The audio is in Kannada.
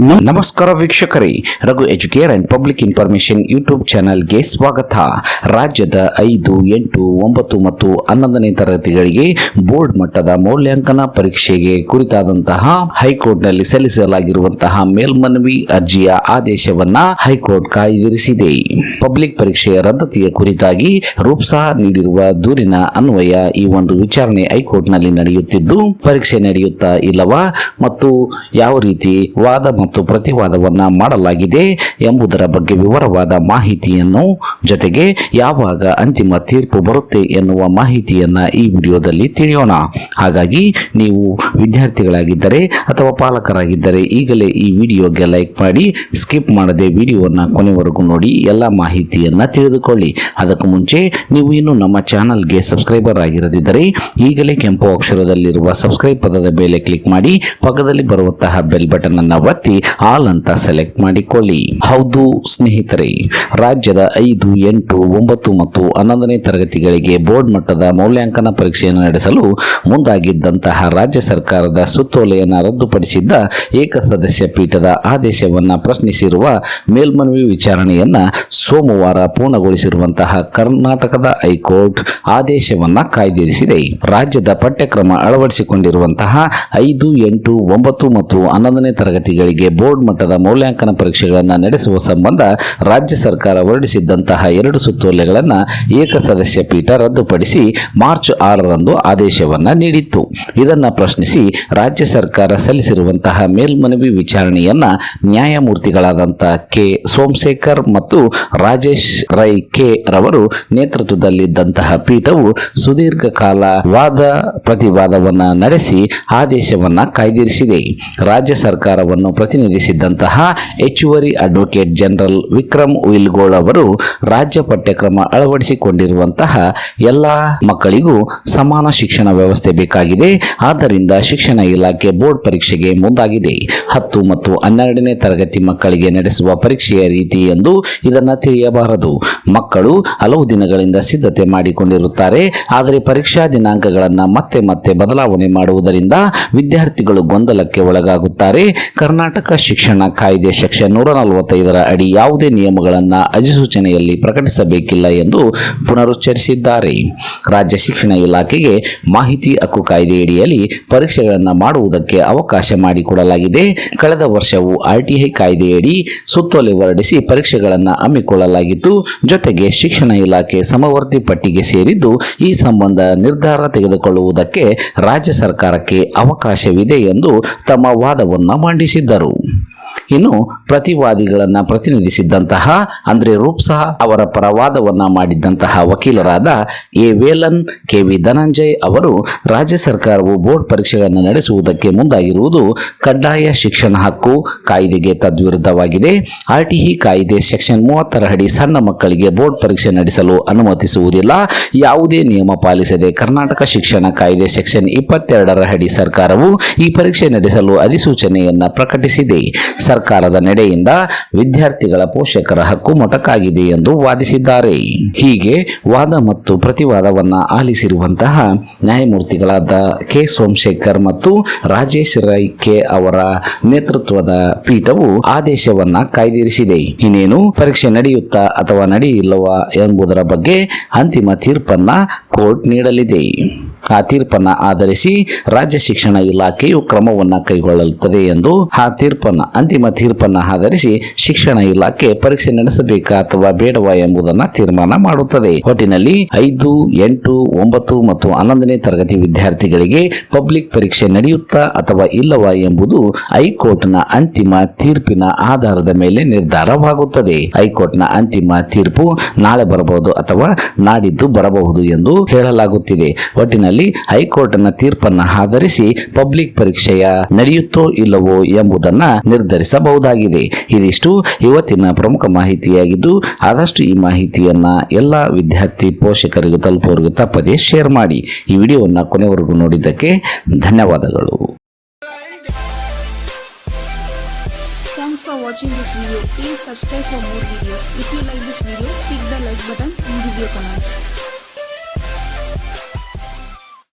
ನಮಸ್ಕಾರ ವೀಕ್ಷಕರೇ, Raghu Educare and public information YouTube ಚಾನೆಲ್ಗೆ ಸ್ವಾಗತ. ರಾಜ್ಯದ ಐದು, ಎಂಟು, ಒಂಬತ್ತು ಮತ್ತು ಹನ್ನೊಂದನೇ ತರಗತಿಗಳಿಗೆ ಬೋರ್ಡ್ ಮಟ್ಟದ ಮೌಲ್ಯಾಂಕನ ಪರೀಕ್ಷೆಗೆ ಕುರಿತಾದಂತಹ ಹೈಕೋರ್ಟ್ನಲ್ಲಿ ಸಲ್ಲಿಸಲಾಗಿರುವಂತಹ ಮೇಲ್ಮನವಿ ಅರ್ಜಿಯ ಆದೇಶವನ್ನ ಹೈಕೋರ್ಟ್ ಕಾಯ್ದಿರಿಸಿದೆ. ಪಬ್ಲಿಕ್ ಪರೀಕ್ಷೆಯ ರದ್ದತಿಯ ಕುರಿತಾಗಿ ರೂಪ್ಸಾ ನೀಡಿರುವ ದೂರಿನ ಅನ್ವಯ ಈ ಒಂದು ವಿಚಾರಣೆ ಹೈಕೋರ್ಟ್ನಲ್ಲಿ ನಡೆಯುತ್ತಿದ್ದು, ಪರೀಕ್ಷೆ ನಡೆಯುತ್ತಾ ಇಲ್ಲವಾ ಮತ್ತು ಯಾವ ರೀತಿ ವಾದ ಮತ್ತು ಪ್ರತಿವಾದವನ್ನು ಮಾಡಲಾಗಿದೆ ಎಂಬುದರ ಬಗ್ಗೆ ವಿವರವಾದ ಮಾಹಿತಿಯನ್ನು ಜೊತೆಗೆ ಯಾವಾಗ ಅಂತಿಮ ತೀರ್ಪು ಬರುತ್ತೆ ಎನ್ನುವ ಮಾಹಿತಿಯನ್ನು ಈ ವಿಡಿಯೋದಲ್ಲಿ ತಿಳಿಯೋಣ. ಹಾಗಾಗಿ ನೀವು ವಿದ್ಯಾರ್ಥಿಗಳಾಗಿದ್ದರೆ ಅಥವಾ ಪಾಲಕರಾಗಿದ್ದರೆ ಈಗಲೇ ಈ ವಿಡಿಯೋಗೆ ಲೈಕ್ ಮಾಡಿ, ಸ್ಕಿಪ್ ಮಾಡದೆ ವಿಡಿಯೋವನ್ನು ಕೊನೆವರೆಗೂ ನೋಡಿ, ಎಲ್ಲ ಮಾಹಿತಿಯನ್ನು ತಿಳಿದುಕೊಳ್ಳಿ. ಅದಕ್ಕೂ ಮುಂಚೆ ನೀವು ಇನ್ನು ನಮ್ಮ ಚಾನಲ್ಗೆ ಸಬ್ಸ್ಕ್ರೈಬರ್ ಆಗಿರದಿದ್ದರೆ ಈಗಲೇ ಕೆಂಪು ಅಕ್ಷರದಲ್ಲಿರುವ ಸಬ್ಸ್ಕ್ರೈಬ್ ಪದದ ಮೇಲೆ ಕ್ಲಿಕ್ ಮಾಡಿ, ಪಕ್ಕದಲ್ಲಿ ಬರುವಂತಹ ಬೆಲ್ ಬಟನ್ ಅನ್ನು ಒತ್ತಿ ಆಲ್ ಅಂತ ಸೆಲೆಕ್ಟ್ ಮಾಡಿಕೊಳ್ಳಿ. ಹೌದು ಸ್ನೇಹಿತರೆ, ರಾಜ್ಯದ ಐದು, ಎಂಟು, ಒಂಬತ್ತು ಮತ್ತು ಹನ್ನೊಂದನೇ ತರಗತಿಗಳಿಗೆ ಬೋರ್ಡ್ ಮಟ್ಟದ ಮೌಲ್ಯಾಂಕನ ಪರೀಕ್ಷೆಯನ್ನು ನಡೆಸಲು ಮುಂದಾಗಿದ್ದಂತಹ ರಾಜ್ಯ ಸರ್ಕಾರದ ಸುತ್ತೋಲೆಯನ್ನು ರದ್ದುಪಡಿಸಿದ್ದ ಏಕಸದಸ್ಯ ಪೀಠದ ಆದೇಶವನ್ನು ಪ್ರಶ್ನಿಸಿರುವ ಮೇಲ್ಮನವಿ ವಿಚಾರಣೆಯನ್ನ ಸೋಮವಾರ ಪೂರ್ಣಗೊಳಿಸಿರುವಂತಹ ಕರ್ನಾಟಕದ ಹೈಕೋರ್ಟ್ ಆದೇಶವನ್ನ ಕಾಯ್ದಿರಿಸಿದೆ. ರಾಜ್ಯದ ಪಠ್ಯಕ್ರಮ ಅಳವಡಿಸಿಕೊಂಡಿರುವಂತಹ ಐದು, ಎಂಟು, ಒಂಬತ್ತು ಮತ್ತು ಹನ್ನೊಂದನೇ ತರಗತಿಗಳಿಗೆ ಬೋರ್ಡ್ ಮಟ್ಟದ ಮೌಲ್ಯಾಂಕನ ಪರೀಕ್ಷೆಗಳನ್ನು ನಡೆಸುವ ಸಂಬಂಧ ರಾಜ್ಯ ಸರ್ಕಾರ ಹೊರಡಿಸಿದ್ದಂತಹ ಎರಡು ಸುತ್ತೋಲೆಗಳನ್ನು ಏಕಸದಸ್ಯ ಪೀಠ ರದ್ದುಪಡಿಸಿ ಮಾರ್ಚ್ ಆರರಂದು ಆದೇಶವನ್ನ ನೀಡಿತ್ತು. ಇದನ್ನು ಪ್ರಶ್ನಿಸಿ ರಾಜ್ಯ ಸರ್ಕಾರ ಸಲ್ಲಿಸಿರುವಂತಹ ಮೇಲ್ಮನವಿ ವಿಚಾರಣೆಯನ್ನ ನ್ಯಾಯಮೂರ್ತಿಗಳಾದಂಥ ಕೆ ಸೋಮಶೇಖರ್ ಮತ್ತು ರಾಜೇಶ್ ರೈ ಕೆ ರವರು ನೇತೃತ್ವದಲ್ಲಿದ್ದಂತಹ ಪೀಠವು ಸುದೀರ್ಘ ಕಾಲ ವಾದ ಪ್ರತಿವಾದವನ್ನ ನಡೆಸಿ ಆದೇಶವನ್ನ ಕಾಯ್ದಿರಿಸಿದೆ. ರಾಜ್ಯ ಸರ್ಕಾರವನ್ನು ಪ್ರತಿನಿಧಿಸಿದ್ದಂತಹ ಹೆಚ್ಚುವರಿ ಅಡ್ವೊಕೇಟ್ ಜನರಲ್ ವಿಕ್ರಮ್ ಉಯಿಲ್ಗೋಳ್ ಅವರು ರಾಜ್ಯ ಪಠ್ಯಕ್ರಮ ಅಳವಡಿಸಿಕೊಂಡಿರುವಂತಹ ಎಲ್ಲ ಮಕ್ಕಳಿಗೂ ಸಮಾನ ಶಿಕ್ಷಣ ವ್ಯವಸ್ಥೆ ಬೇಕಾಗಿದೆ. ಆದ್ದರಿಂದ ಶಿಕ್ಷಣ ಇಲಾಖೆ ಬೋರ್ಡ್ ಪರೀಕ್ಷೆಗೆ ಮುಂದಾಗಿದೆ. ಹತ್ತು ಮತ್ತು ಹನ್ನೆರಡನೇ ತರಗತಿ ಮಕ್ಕಳಿಗೆ ನಡೆಸುವ ಪರೀಕ್ಷೆಯ ರೀತಿ ಎಂದು ಇದನ್ನು ತಿಳಿಯಬಾರದು. ಮಕ್ಕಳು ಹಲವು ದಿನಗಳಿಂದ ಸಿದ್ಧತೆ ಮಾಡಿಕೊಂಡಿರುತ್ತಾರೆ. ಆದರೆ ಪರೀಕ್ಷಾ ದಿನಾಂಕಗಳನ್ನು ಮತ್ತೆ ಮತ್ತೆ ಬದಲಾವಣೆ ಮಾಡುವುದರಿಂದ ವಿದ್ಯಾರ್ಥಿಗಳು ಗೊಂದಲಕ್ಕೆ ಒಳಗಾಗುತ್ತಾರೆ. ಕರ್ನಾಟಕ ಶಿಕ್ಷಣ ಕಾಯ್ದೆ ಸೆಕ್ಷನ್ ನೂರ ನಲವತ್ತೈದರ ಅಡಿ ಯಾವುದೇ ನಿಯಮಗಳನ್ನು ಅಧಿಸೂಚನೆಯಲ್ಲಿ ಪ್ರಕಟಿಸಬೇಕಿಲ್ಲ ಎಂದು ಪುನರುಚ್ಚರಿಸಿದ್ದಾರೆ. ರಾಜ್ಯ ಶಿಕ್ಷಣ ಇಲಾಖೆಗೆ ಮಾಹಿತಿ ಹಕ್ಕು ಕಾಯ್ದೆಯಡಿಯಲ್ಲಿ ಪರೀಕ್ಷೆಗಳನ್ನು ಮಾಡುವುದಕ್ಕೆ ಅವಕಾಶ ಮಾಡಿಕೊಡಲಾಗಿದೆ. ಕಳೆದ ವರ್ಷವು ಆರ್ಟಿಐ ಕಾಯ್ದೆಯಡಿ ಸುತ್ತೋಲೆ ಹೊರಡಿಸಿ ಪರೀಕ್ಷೆಗಳನ್ನು ಹಮ್ಮಿಕೊಳ್ಳಲಾಗಿತ್ತು. ಜೊತೆಗೆ ಶಿಕ್ಷಣ ಇಲಾಖೆ ಸಮವರ್ತಿ ಪಟ್ಟಿಗೆ ಸೇರಿದ್ದು ಈ ಸಂಬಂಧ ನಿರ್ಧಾರ ತೆಗೆದುಕೊಳ್ಳುವುದಕ್ಕೆ ರಾಜ್ಯ ಸರ್ಕಾರಕ್ಕೆ ಅವಕಾಶವಿದೆ ಎಂದು ತಮ್ಮ ವಾದವನ್ನು ಮಂಡಿಸಿದ್ದರು. show. ಇನ್ನು ಪ್ರತಿವಾದಿಗಳನ್ನು ಪ್ರತಿನಿಧಿಸಿದ್ದಂತಹ ಅಂದ್ರೆ ರೂಪ್ಸಾ ಅವರ ಪರವಾದವನ್ನು ಮಾಡಿದ್ದಂತಹ ವಕೀಲರಾದ A Velan, K V Dhananjay ಅವರು ರಾಜ್ಯ ಸರ್ಕಾರವು ಬೋರ್ಡ್ ಪರೀಕ್ಷೆಗಳನ್ನು ನಡೆಸುವುದಕ್ಕೆ ಮುಂದಾಗಿರುವುದು ಕಡ್ಡಾಯ ಶಿಕ್ಷಣ ಹಕ್ಕು ಕಾಯ್ದೆಗೆ ತದ್ವಿರುದ್ಧವಾಗಿದೆ. ಆರ್ಟಿಇ ಕಾಯ್ದೆ ಸೆಕ್ಷನ್ ಮೂವತ್ತರ ಅಡಿ ಸಣ್ಣ ಮಕ್ಕಳಿಗೆ ಬೋರ್ಡ್ ಪರೀಕ್ಷೆ ನಡೆಸಲು ಅನುಮತಿಸುವುದಿಲ್ಲ. ಯಾವುದೇ ನಿಯಮ ಪಾಲಿಸದೆ ಕರ್ನಾಟಕ ಶಿಕ್ಷಣ ಕಾಯ್ದೆ ಸೆಕ್ಷನ್ ಇಪ್ಪತ್ತೆರಡರ ಅಡಿ ಸರ್ಕಾರವು ಈ ಪರೀಕ್ಷೆ ನಡೆಸಲು ಅಧಿಸೂಚನೆಯನ್ನು ಪ್ರಕಟಿಸಿದೆ. ಸರ್ಕಾರದ ನಡೆಯಿಂದ ವಿದ್ಯಾರ್ಥಿಗಳ ಪೋಷಕರ ಹಕ್ಕು ಮೊಟಕಾಗಿದೆ ಎಂದು ವಾದಿಸಿದ್ದಾರೆ. ಹೀಗೆ ವಾದ ಮತ್ತು ಪ್ರತಿವಾದವನ್ನು ಆಲಿಸಿರುವಂತಹ ನ್ಯಾಯಮೂರ್ತಿಗಳಾದ ಕೆ. ಸೋಮಶೇಖರ್ ಮತ್ತು ರಾಜೇಶ್ ರೈ ಕೆ ಅವರ ನೇತೃತ್ವದ ಪೀಠವು ಆದೇಶವನ್ನ ಕಾಯ್ದಿರಿಸಿದೆ. ಇನ್ನೇನು ಪರೀಕ್ಷೆ ನಡೆಯುತ್ತಾ ಅಥವಾ ನಡೆಯಿಲ್ಲವಾ ಎಂಬುದರ ಬಗ್ಗೆ ಅಂತಿಮ ತೀರ್ಪನ್ನ ಕೋರ್ಟ್ ನೀಡಲಿದೆ. ಆ ತೀರ್ಪನ್ನ ಆಧರಿಸಿ ರಾಜ್ಯ ಶಿಕ್ಷಣ ಇಲಾಖೆಯು ಕ್ರಮವನ್ನು ಕೈಗೊಳ್ಳುತ್ತದೆ ಎಂದು ಆ ತೀರ್ಪನ್ನ, ಅಂತಿಮ ತೀರ್ಪನ್ನ ಆಧರಿಸಿ ಶಿಕ್ಷಣ ಇಲಾಖೆ ಪರೀಕ್ಷೆ ನಡೆಸಬೇಕಾ ಅಥವಾ ಬೇಡವಾ ಎಂಬುದನ್ನ ತೀರ್ಮಾನ ಮಾಡುತ್ತದೆ. ಒಟ್ಟಿನಲ್ಲಿ ಐದು, ಎಂಟು, ಒಂಬತ್ತು ಮತ್ತು ಹನ್ನೊಂದನೇ ತರಗತಿ ವಿದ್ಯಾರ್ಥಿಗಳಿಗೆ ಪಬ್ಲಿಕ್ ಪರೀಕ್ಷೆ ನಡೆಯುತ್ತಾ ಅಥವಾ ಇಲ್ಲವಾ ಎಂಬುದು ಹೈಕೋರ್ಟ್ನ ಅಂತಿಮ ತೀರ್ಪಿನ ಆಧಾರದ ಮೇಲೆ ನಿರ್ಧಾರವಾಗುತ್ತದೆ. ಹೈಕೋರ್ಟ್ನ ಅಂತಿಮ ತೀರ್ಪು ನಾಳೆ ಬರಬಹುದು ಅಥವಾ ನಾಡಿದ್ದು ಬರಬಹುದು ಎಂದು ಹೇಳಲಾಗುತ್ತಿದೆ. ಒಟ್ಟಿನಲ್ಲಿ ಹೈಕೋರ್ಟ್ನ ತೀರ್ಪನ್ನು ಆಧರಿಸಿ ಪಬ್ಲಿಕ್ ಪರೀಕ್ಷೆಯ ನಡೆಯುತ್ತೋ ಇಲ್ಲವೋ ಎಂಬುದನ್ನ ನಿರ್ಧರಿಸಬಹುದಾಗಿದೆ ಇದಿಷ್ಟು ಇವತ್ತಿನ ಪ್ರಮುಖ ಮಾಹಿತಿಯಾಗಿದ್ದು ಆದಷ್ಟು ಈ ಮಾಹಿತಿಯನ್ನ ಎಲ್ಲ ವಿದ್ಯಾರ್ಥಿ ಪೋಷಕರಿಗೂ ತಲುಪುವವರೆಗೂ ತಪ್ಪದೇ ಶೇರ್ ಮಾಡಿ ಈ ವಿಡಿಯೋವನ್ನು ಕೊನೆವರೆಗೂ ನೋಡಿದ್ದಕ್ಕೆ ಧನ್ಯವಾದಗಳು Thanks for watching this video. Please subscribe for more videos. If you like this video, click the like buttons and give your comments.